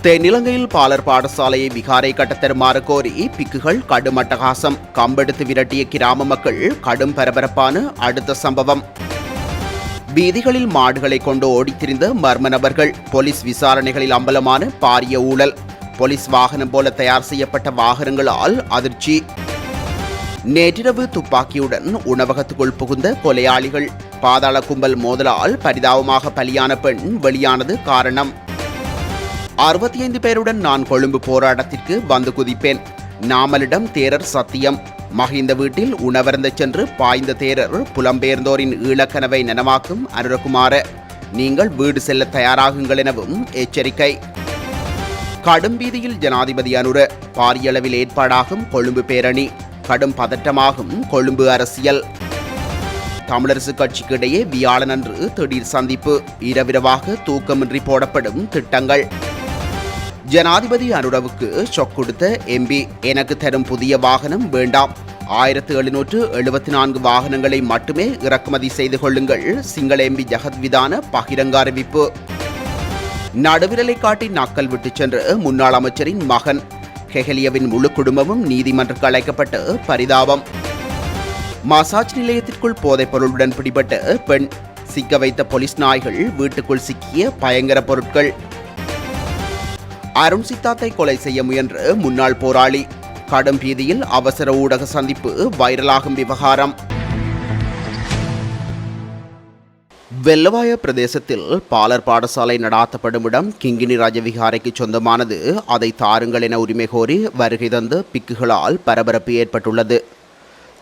தென்னிலங்கையில் பாலர் பாடசாலையை விகாரை கட்டத்தருமாறு கோரி பிக்குகள் கடும் அட்டகாசம். கம்பெடுத்து விரட்டிய கிராம மக்கள் கடும் பரபரப்பான அடுத்த சம்பவம். வீதிகளில் மாடுகளை கொண்டு ஓடித்திரிந்த மர்ம நபர்கள் போலீஸ் விசாரணைகளில் அம்பலமான பாரிய ஊழல். போலீஸ் வாகனம் போல தயார் செய்யப்பட்ட வாகனங்களால் அதிர்ச்சி. நேற்றிரவு துப்பாக்கியுடன் உணவகத்துக்குள் புகுந்த கொலையாளிகள். பாதாள கும்பல் மோதலால் பரிதாபமாக பலியான பெண் வெளியானது காரணம். அறுபத்தி ஐந்து பேருடன் நான் கொழும்பு போராட்டத்திற்கு வந்து குதிப்பேன். நாமலிடம் தேரர் சத்தியம். மகிந்த வீட்டில் உணவருந்த சென்று பாய்ந்த தேரர் புலம்பெயர்ந்தோரின் ஈழக்கனவை நனவாக்கும் அனுரகுமார. நீங்கள் வீடு செல்ல தயாராகுங்கள் எனவும் எச்சரிக்கை. கடும் வீதியில் ஜனாதிபதி அனுர பாரியளவில் ஏற்பாடாகும் கொழும்பு பேரணி கடும் பதட்டமாகும் கொழும்பு அரசியல். தமிழரசு கட்சிக்கு இடையே வியாழனன்று திடீர் சந்திப்பு. இரவிரவாக தூக்கமின்றி போடப்படும் திட்டங்கள். ஜனாதிபதி அனுரவுக்கு ஷொக் கொடுத்த எம்பி எனக்கு தரும் புதிய வாகனம் வேண்டாம். ஆயிரத்து எழுநூற்று எழுபத்தி நான்கு வாகனங்களை மட்டுமே இறக்குமதி செய்து கொள்ளுங்கள். சிங்கள எம்பி ஜெகத் விதான பகிரங்க அறிவிப்பு. நடுவிரலை காட்டி நக்கல் விட்டுச் சென்ற முன்னாள் அமைச்சரின் மகன். ஹெஹலியவின் முழு குடும்பமும் நீதிமன்றக்கு அழைக்கப்பட்டு பரிதாபம். மசாஜ் நிலையத்திற்குள் போதைப் பொருளுடன் பிடிபட்ட பெண். சிக்க வைத்த போலீஸ் நாய்கள் வீட்டுக்குள் சிக்கிய பயங்கர பொருட்கள். அருண் சித்தாத்தை கொலை செய்ய முயன்ற முன்னாள் போராளி. கடும் பீதியில் அவசர ஊடக சந்திப்பு வைரலாகும் விவகாரம். வெள்ளவாய பிரதேசத்தில் பாலர் பாடசாலை நடாத்தப்படும் இடம் கிங்கினி ராஜவிகாரைக்கு சொந்தமானது. அதை தாருங்கள் என உரிமை கோரி வருகை தந்த பிக்குகளால் பரபரப்பு ஏற்பட்டுள்ளது.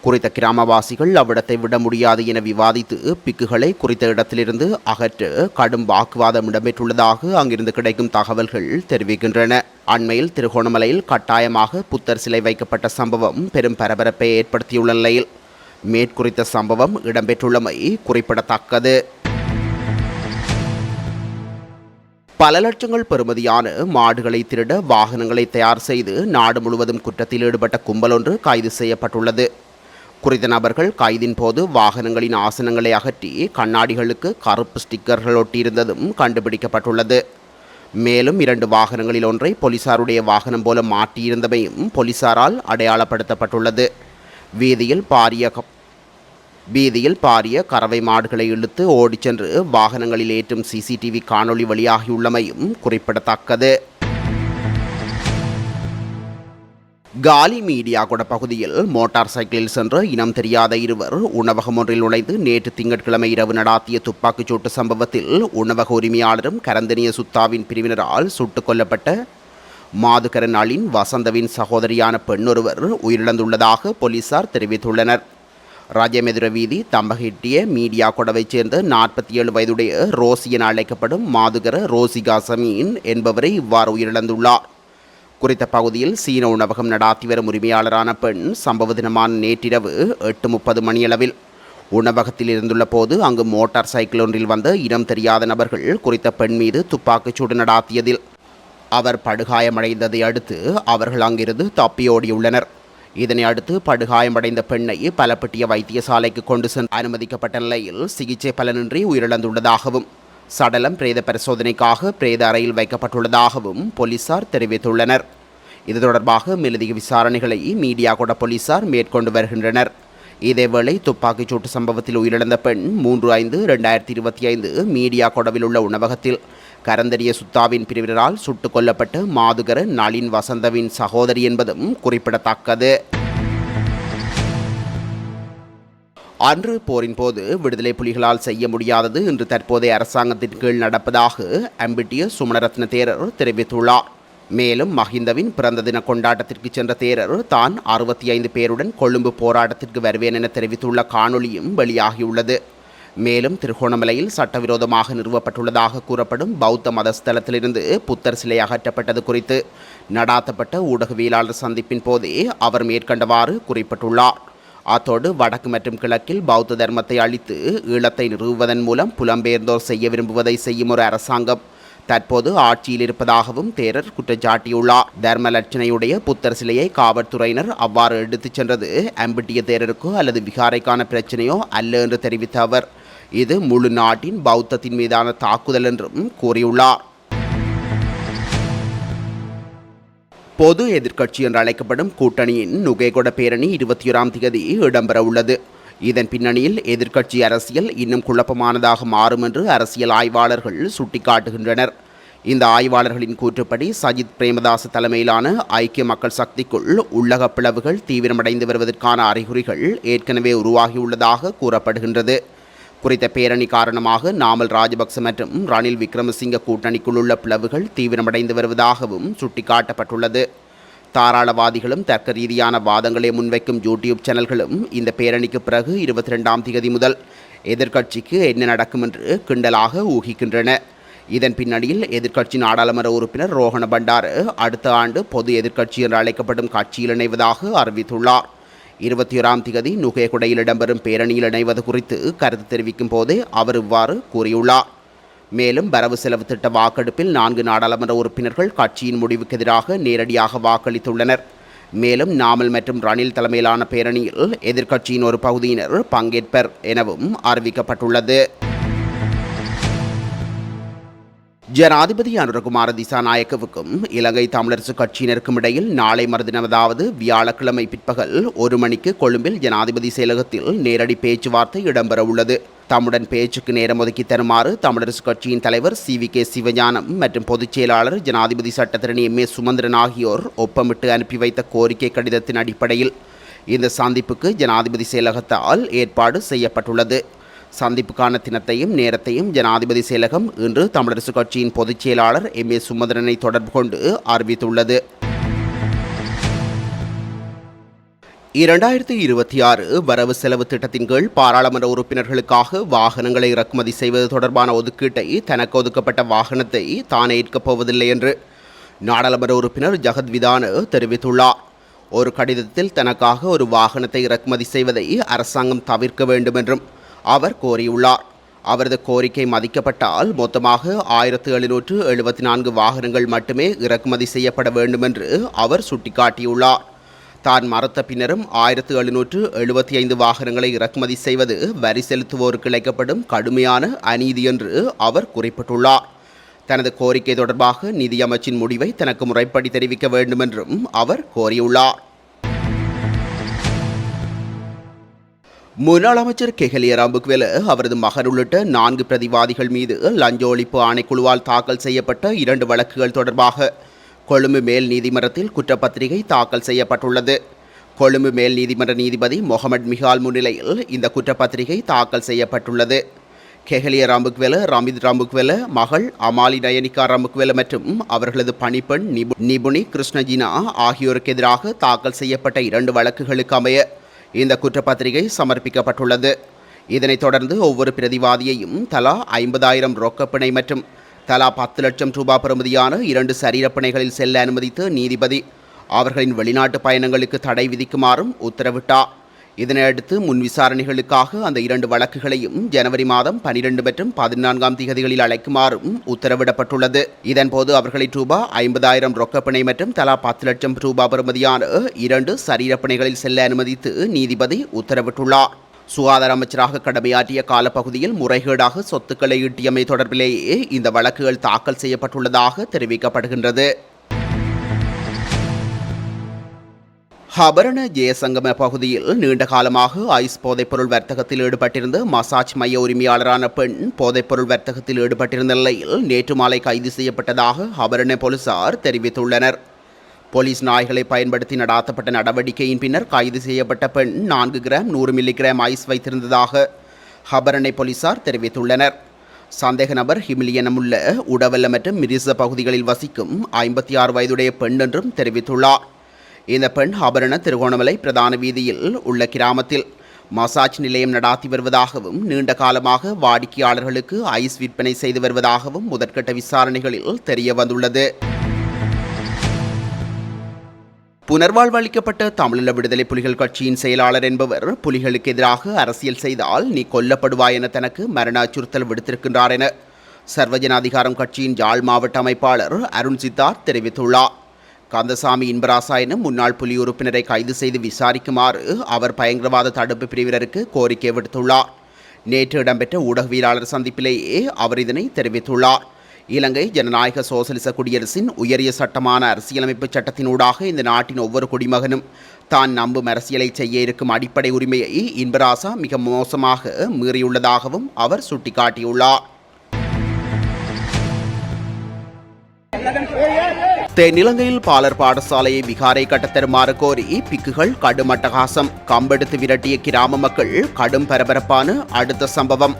குறித்த கிராமவாசிகள் அவ்விடத்தை விட முடியாது என விவாதித்து பிக்குகளை குறித்த இடத்திலிருந்து அகற்ற கடும் வாக்குவாதம் இடம்பெற்றுள்ளதாக அங்கிருந்து கிடைக்கும் தகவல்கள் தெரிவிக்கின்றன. அண்மையில் திருகோணமலையில் கட்டாயமாக புத்தர் சிலை வைக்கப்பட்ட சம்பவம் பெரும் பரபரப்பை ஏற்படுத்தியுள்ள நிலையில் மேற்குறித்த சம்பவம் இடம்பெற்றுள்ளமை குறிப்பிடத்தக்கது. பல லட்சங்கள் பெறுமதியான மாடுகளை திருட வாகனங்களை தயார் செய்து நாடு முழுவதும் குற்றத்தில் ஈடுபட்ட கும்பல் ஒன்று கைது செய்யப்பட்டுள்ளது. குறித்த நபர்கள் கைதின் போது வாகனங்களின் ஆசனங்களை அகற்றி கண்ணாடிகளுக்கு கருப்பு ஸ்டிக்கர்கள் ஒட்டியிருந்ததும் கண்டுபிடிக்கப்பட்டுள்ளது. மேலும் இரண்டு வாகனங்களில் ஒன்றை போலீசாருடைய வாகனம் போல மாற்றியிருந்தமையும் போலீசாரால் அடையாளப்படுத்தப்பட்டுள்ளது. வீதியில் பாரிய வீதியில் பாரிய கறவை மாடுகளை இழுத்து ஓடிச் சென்று வாகனங்களில் ஏற்றும் சிசிடிவி காணொளி வெளியாகியுள்ளமையும் குறிப்பிடத்தக்கது. காலி மீடியா கூட பகுதியில் மோட்டார் சைக்கிளில் சென்ற இனம் தெரியாத இருவர் உணவகம் ஒன்றில் நுழைந்து நேற்று திங்கட்கிழமை இரவு நடாத்திய துப்பாக்கிச் சூட்டு சம்பவத்தில் உணவக உரிமையாளரும் கரந்தனிய சுத்தாவின் பிரிவினரால் சுட்டுக் கொல்லப்பட்ட மாதுகரன் அலின் வசந்தவின் சகோதரியான பெண்ணொருவர் உயிரிழந்துள்ளதாக போலீசார் தெரிவித்துள்ளனர். ராஜமெதுர வீதி தம்பகிட்டிய மீடியா கொடவைச் சேர்ந்த நாற்பத்தி ஏழு வயதுடைய ரோசி என அழைக்கப்படும் மாதுகர ரோசிகா சமீன் என்பவரை இவ்வாறு உயிரிழந்துள்ளார். குறித்த பகுதியில் சீன உணவகம் நடாத்தி வரும் உரிமையாளரான பெண் சம்பவ தினமான நேற்றிரவு எட்டு முப்பது மணியளவில். உணவகத்தில் இருந்துள்ள போது அங்கு மோட்டார் சைக்கிள் ஒன்றில் வந்த இனம் தெரியாத நபர்கள் குறித்த பெண் மீது துப்பாக்கிச்சூடு நடாத்தியதில். அவர் படுகாயமடைந்ததை அடுத்து அவர்கள் அங்கிருந்து தப்பியோடியுள்ளனர் இதனை அடுத்து படுகாயமடைந்த பெண்ணை பலப்பட்டிய வைத்தியசாலைக்கு கொண்டு சென்று அனுமதிக்கப்பட்ட நிலையில் சிகிச்சை பலனின்றி உயிரிழந்துள்ளதாகவும். சடலம் பிரேத பரிசோதனைக்காக பிரேத அறையில் வைக்கப்பட்டுள்ளதாகவும் போலீசார் தெரிவித்துள்ளனர். இது தொடர்பாக மேலதிக விசாரணைகளை மீடியா கொட போலீசார் மேற்கொண்டு வருகின்றனர். இதேவேளை துப்பாக்கிச் சூட்டு சம்பவத்தில் உயிரிழந்த பெண் மூன்று ஐந்து ரெண்டாயிரத்தி இருபத்தி ஐந்து மீடியா கொடவில் உள்ள உணவகத்தில் கரந்தரிய சுத்தாவின் பிரிவினரால் சுட்டுக் கொல்லப்பட்டு மாதுகர நளின் வசந்தவின் சகோதரி என்பதும் குறிப்பிடத்தக்கது. அன்று போரின் போது விடுதலை புலிகளால் செய்ய முடியாதது இன்று தற்போதைய அரசாங்கத்தின் கீழ் நடப்பதாக அம்பிட்டிய சுமணரத்ன தேரர் தெரிவித்துள்ளார். மேலும் மஹிந்தவின் பிறந்த தின கொண்டாட்டத்திற்கு சென்ற தேரர் தான் அறுபத்தி ஐந்து பேருடன் கொழும்பு போராட்டத்திற்கு வருவேன் என தெரிவித்துள்ள காணொளியும் வெளியாகியுள்ளது. மேலும் திருகோணமலையில் சட்டவிரோதமாக நிறுவப்பட்டுள்ளதாக கூறப்படும் பௌத்த மதஸ்தலத்திலிருந்து புத்தர் சிலை அகற்றப்பட்டது குறித்து நடாத்தப்பட்ட ஊடகவியலாளர் சந்திப்பின் போதே அவர் மேற்கண்டவாறு குறிப்பிட்டுள்ளார். அத்தோடு வடக்கு மற்றும் கிழக்கில் பௌத்த தர்மத்தை அழித்து ஈழத்தை நிறுவுவதன் மூலம் புலம்பெயர்ந்தோர் செய்ய விரும்புவதை செய்யும் ஒரு அரசாங்கம். தற்போது ஆட்சியில் இருப்பதாகவும் தேரர் குற்றச்சாட்டியுள்ளார் தர்ம லட்சணையுடைய புத்தர் சிலையை காவல்துறையினர் அவ்வாறு எடுத்துச் சென்றது. அம்பிட்டிய தேரருக்கோ அல்லது விகாரைக்கான பிரச்சனையோ அல்ல என்று தெரிவித்த அவர் இது முழு நாட்டின் பௌத்தத்தின் மீதான தாக்குதல் என்றும் கூறியுள்ளார். பொது எதிர்க்கட்சி என்று அழைக்கப்படும் கூட்டணியின் நுகேகொட பேரணி இருபத்தி ஓராம் தேதி இடம்பெற உள்ளது. இதன் பின்னணியில் எதிர்க்கட்சி அரசியல் இன்னும் குழப்பமானதாக மாறும் என்று அரசியல் ஆய்வாளர்கள் சுட்டிக்காட்டுகின்றனர். இந்த ஆய்வாளர்களின் கூற்றுப்படி சஜித் பிரேமதாஸ் தலைமையிலான ஐக்கிய மக்கள் சக்திக்குள் உள்ளக பிளவுகள் தீவிரமடைந்து வருவதற்கான அறிகுறிகள் ஏற்கனவே உருவாகியுள்ளதாக கூறப்படுகின்றது. குறித்த பேரணி காரணமாக நாமல் ராஜபக்ச மற்றும் ரணில் விக்ரமசிங்க கூட்டணிக்குள் உள்ள பிளவுகள் தீவிரமடைந்து வருவதாகவும் சுட்டிக்காட்டப்பட்டுள்ளது. தாராளவாதிகளும் தர்க்க ரீதியான வாதங்களை முன்வைக்கும் யூடியூப் சேனல்களும் இந்த பேரணிக்கு பிறகு இருபத்தி ரெண்டாம் தேதி முதல் எதிர்க்கட்சிக்கு என்ன நடக்கும் என்று கிண்டலாக ஊகிக்கின்றன. இதன் பின்னணியில் எதிர்க்கட்சி நாடாளுமன்ற உறுப்பினர் ரோஹண பண்டாரு அடுத்த ஆண்டு பொது எதிர்க்கட்சி என்று அழைக்கப்படும் கட்சியில் இணைவதாக அறிவித்துள்ளார். இருபத்தி ஓராம் திகதி நுகேகுடையில் இடம்பெறும் பேரணியில் இணைவது குறித்து கருத்து தெரிவிக்கும் போதே அவர் இவ்வாறு கூறியுள்ளார். மேலும் வரவு செலவு திட்ட வாக்கெடுப்பில் நான்கு நாடாளுமன்ற உறுப்பினர்கள் கட்சியின் முடிவுக்கு எதிராக நேரடியாக வாக்களித்துள்ளனர். மேலும் நாமல் மற்றும் ரணில் தலைமையிலான பேரணியில் எதிர்க்கட்சியின் ஒரு பகுதியினர் பங்கேற்பர் எனவும் அறிவிக்கப்பட்டுள்ளது. ஜனாதிபதி அனுரகுமார திசாநாயக்கவுக்கும் இலங்கை தமிழரசு கட்சியினருக்கும் இடையில் நாளை மறுதினம் அதாவது வியாழக்கிழமை பிற்பகல் ஒரு மணிக்கு கொழும்பில் ஜனாதிபதி செயலகத்தில் நேரடி பேச்சுவார்த்தை இடம்பெற உள்ளது. தம்முடன் பேச்சுக்கு நேரம் ஒதுக்கி தருமாறு தமிழரசு கட்சியின் தலைவர் சி வி கே சிவஞானம் மற்றும் பொதுச் செயலாளர் ஜனாதிபதி சட்டத்திரணி எம் ஏ சுமந்திரன் ஆகியோர் ஒப்பமிட்டு அனுப்பி வைத்த கோரிக்கை கடிதத்தின் அடிப்படையில் இந்த சந்திப்புக்கு ஜனாதிபதி செயலகத்தால் ஏற்பாடு செய்யப்பட்டுள்ளது. சந்திப்புக்கான தினத்தையும் நேரத்தையும் ஜனாதிபதி செயலகம் இன்று தமிழரசு கட்சியின் பொதுச் செயலாளர் எம் ஏ சுமந்திரனை தொடர்பு கொண்டு அறிவித்துள்ளது. இரண்டாயிரத்தி இருபத்தி ஆறு வரவு செலவு திட்டத்தின் கீழ் பாராளுமன்ற உறுப்பினர்களுக்காக வாகனங்களை இறக்குமதி செய்வது தொடர்பான ஒதுக்கீட்டை தனக்கு ஒதுக்கப்பட்ட வாகனத்தை தான் ஏற்கப் போவதில்லை என்று நாடாளுமன்ற உறுப்பினர் ஜகத் விதான தெரிவித்துள்ளார். ஒரு கடிதத்தில் தனக்காக ஒரு வாகனத்தை இறக்குமதி செய்வதை அரசாங்கம் தவிர்க்க வேண்டும் என்றும் அவர் கோரியுள்ளார். அவரது கோரிக்கை மதிக்கப்பட்டால் மொத்தமாக ஆயிரத்து எழுநூற்று எழுபத்தி நான்கு வாகனங்கள் மட்டுமே இறக்குமதி செய்யப்பட வேண்டும் என்று அவர் சுட்டிக்காட்டியுள்ளார். தான் மறுத்த பின்னரும் ஆயிரத்து எழுநூற்று எழுபத்தி ஐந்து வாகனங்களை இறக்குமதி செய்வது வரி செலுத்துவோருக்கு இழைக்கப்படும் கடுமையான அநீதி என்று அவர் குறிப்பிட்டுள்ளார். தனது கோரிக்கை தொடர்பாக நிதியமைச்சின் முடிவை தனக்கு முறைப்படி தெரிவிக்க வேண்டும் என்றும் அவர் கோரியுள்ளார். முன்னாள் அமைச்சர் கெஹலிய ராம்புக்வெல அவரது மகன் உள்ளிட்ட நான்கு பிரதிவாதிகள் மீது லஞ்ச ஒழிப்பு ஆணைக்குழுவால் தாக்கல் செய்யப்பட்ட இரண்டு வழக்குகள் தொடர்பாக கொழும்பு மேல் நீதிமன்றத்தில் குற்றப்பத்திரிகை தாக்கல் செய்யப்பட்டுள்ளது. கொழும்பு மேல் நீதிமன்ற நீதிபதி முகமது மிகால் முன்னிலையில் இந்த குற்றப்பத்திரிகை தாக்கல் செய்யப்பட்டுள்ளது. கெஹலிய ராம்புக்வெல ரமித் ராம்புக்வெல மகள் அமாலி நயனிகா ராம்புக்வெல மற்றும் அவர்களது பணிப்பெண் நிபு நிபுணி கிருஷ்ணஜினா ஆகியோருக்கு எதிராக தாக்கல் செய்யப்பட்ட இரண்டு வழக்குகளுக்கு அமைய இந்த குற்றப்பத்திரிகை சமர்ப்பிக்கப்பட்டுள்ளது. இதனைத் தொடர்ந்து ஒவ்வொரு பிரதிவாதியையும் தலா ஐம்பதாயிரம் ரொக்கப்பிணை மற்றும் தலா பத்து லட்சம் ரூபாய் பெறுமதியான இரண்டு சரீரப்பிணைகளில் செல்ல அனுமதித்து நீதிபதி அவர்களின் வெளிநாட்டு பயணங்களுக்கு தடை விதிக்குமாறும் உத்தரவிட்டார். இதனையடுத்து முன் விசாரணைகளுக்காக அந்த இரண்டு வழக்குகளையும் ஜனவரி மாதம் பனிரெண்டு மற்றும் பதினான்காம் திகதிகளில் அழைக்குமாறும் உத்தரவிடப்பட்டுள்ளது. இதன்போது அவர்களை ரூபா ஐம்பதாயிரம் ரொக்கப்பிணை மற்றும் தலா பத்து லட்சம் ரூபாய் பெறுமதியான இரண்டு சரீரப்பிணைகளில் செல்ல அனுமதித்து நீதிபதி உத்தரவிட்டுள்ளார். சுகாதார அமைச்சராக கடமையாற்றிய காலப்பகுதியில் முறைகேடாக சொத்துக்களை ஈட்டியமை தொடர்பிலேயே இந்த வழக்குகள் தாக்கல் செய்யப்பட்டுள்ளதாக தெரிவிக்கப்படுகின்றது. ஹபரண ஜெயசங்கம பகுதியில் நீண்ட காலமாக ஐஸ் போதைப்பொருள் வர்த்தகத்தில் ஈடுபட்டிருந்த மசாஜ் மைய உரிமையாளரான பெண் போதைப்பொருள் வர்த்தகத்தில் ஈடுபட்டிருந்த நிலையில் நேற்று மாலை கைது செய்யப்பட்டதாக ஹபரண போலீசார் தெரிவித்துள்ளனர். போலீஸ் நாய்களை பயன்படுத்தி நடாத்தப்பட்ட நடவடிக்கையின் பின்னர் கைது செய்யப்பட்ட பெண் நான்கு கிராம் நூறு மில்லிகிராம் ஐஸ் வைத்திருந்ததாக ஹபரணை போலீசார் தெரிவித்துள்ளனர். சந்தேக நபர் ஹிமிலியனமுள்ள உடவல்ல மற்றும் மிரிச பகுதிகளில் வசிக்கும் ஐம்பத்தி ஆறு வயதுடைய பெண் என்றும் தெரிவித்துள்ளார். இந்த பெண் ஆபரண திருகோணமலை பிரதான வீதியில் உள்ள கிராமத்தில். மசாஜ் நிலையம் நடாத்தி வருவதாகவும் நீண்ட காலமாக வாடிக்கையாளர்களுக்கு ஐஸ் விற்பனை செய்து வருவதாகவும் முதற்கட்ட விசாரணைகளில் தெரிய வந்துள்ளது. புனர்வாழ்வளிக்கப்பட்ட தமிழீழ விடுதலை புலிகள் கட்சியின் செயலாளர் என்பவர் புலிகளுக்கு எதிராக அரசியல் செய்தால் நீ கொல்லப்படுவாய் என தனக்கு மரண அச்சுறுத்தல் விடுத்திருக்கின்றார் என சர்வஜன அதிகாரம் கட்சியின் யாழ் மாவட்ட அமைப்பாளர் அருண் சித்தார்த் தெரிவித்துள்ளார். கந்தசாமி இன்பராசா எனும் முன்னாள் புலி உறுப்பினரை கைது செய்து விசாரிக்குமாறு அவர் பயங்கரவாத தடுப்பு பிரிவினருக்கு கோரிக்கை விடுத்துள்ளார். நேற்று இடம்பெற்ற ஊடகவியலாளர் சந்திப்பிலேயே அவர் இதனை தெரிவித்துள்ளார். இலங்கை ஜனநாயக சோசலிச குடியரசின் உயரிய சட்டமான அரசியலமைப்பு சட்டத்தினூடாக இந்த நாட்டின் ஒவ்வொரு குடிமகனும் தான் நம்பும் அரசியலை செய்ய இருக்கும் அடிப்படை உரிமையை இன்பராசா மிக மோசமாக மீறியுள்ளதாகவும் அவர் சுட்டிக்காட்டியுள்ளார். தென்னிலங்கையில் பாலர் பாடசாலையை விகாரை கட்டத்தருமாறு கோரி பிக்குகள் கடும் அட்டகாசம். கம்பெடுத்து விரட்டிய கிராம மக்கள் கடும் பரபரப்பான அடுத்த சம்பவம்.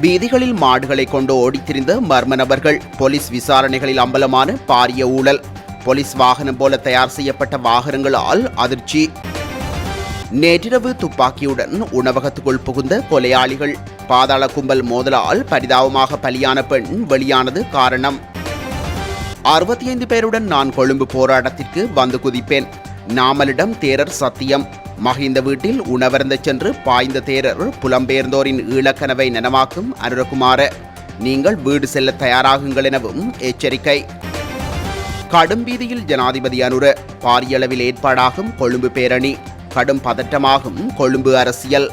வீதிகளில் மாடுகளை கொண்டு ஓடித்திருந்த மர்ம நபர்கள். போலீஸ் விசாரணைகளில் அம்பலமான பாரிய ஊழல். போலீஸ் வாகனம் போல தயார் செய்யப்பட்ட வாகனங்களால் அதிர்ச்சி. நேற்றிரவு துப்பாக்கியுடன் உணவகத்துக்குள் புகுந்த கொலையாளிகள். பாதாள கும்பல் மோதலால் பரிதாபமாக பலியான பெண் வெளியானது காரணம். அறுபத்தி ஐந்து பேருடன் நான் கொழும்பு போராட்டத்திற்கு வந்து குதிப்பேன். நாமலிடம் தேரர் சத்தியம். மகிந்த வீட்டில் உணவருந்த சென்று பாய்ந்த தேரர் புலம்பெயர்ந்தோரின் ஈழக்கனவை நனவாக்கும் அனுரகுமார நீங்கள் வீடு செல்ல தயாராகுங்கள் எனவும் எச்சரிக்கை. கடும் வீதியில் ஜனாதிபதி அனுர பாரியளவில் ஏற்பாடாகும் கொழும்பு பேரணி கடும் பதட்டமாகும் கொழும்பு அரசியல்.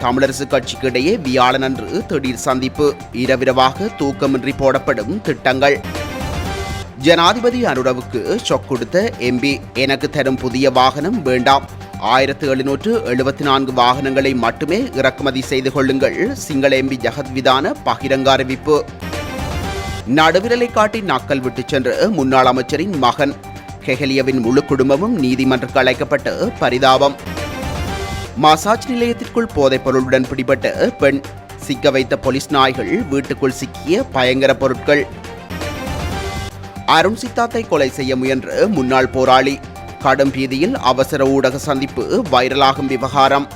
தமிழரசு கட்சிக்கு இடையே வியாழனன்று திடீர் சந்திப்பு. இரவிரவாக தூக்கமின்றி போடப்படும் திட்டங்கள். ஜனாதிபதி அனுரவுக்கு ஷொக் கொடுத்த எம்பி எனக்கு தரும் புதிய வாகனம் வேண்டாம். ஆயிரத்து எழுநூற்று எழுபத்தி நான்கு வாகனங்களை மட்டுமே இறக்குமதி செய்து கொள்ளுங்கள். சிங்கள எம்பி ஜெகத்விதான பகிரங்க அறிவிப்பு. நடுவிரலை காட்டி நக்கல் விட்டு சென்ற முன்னாள் அமைச்சரின் மகன். கெஹலியவின் முழு குடும்பமும் நீதிமன்றக்கு அழைக்கப்பட்டு பரிதாபம். மசாஜ் நிலையத்திற்குள் போதைப் பொருளுடன் பிடிபட்ட பெண். சிக்க வைத்த போலீஸ் நாய்கள் வீட்டுக்குள் சிக்கிய பயங்கர பொருட்கள். அருண் சித்தாத்தை கொலை செய்ய முயன்ற முன்னாள் போராளி. கடும் பீதியில் அவசர ஊடக சந்திப்பு வைரலாகும் விவகாரம்.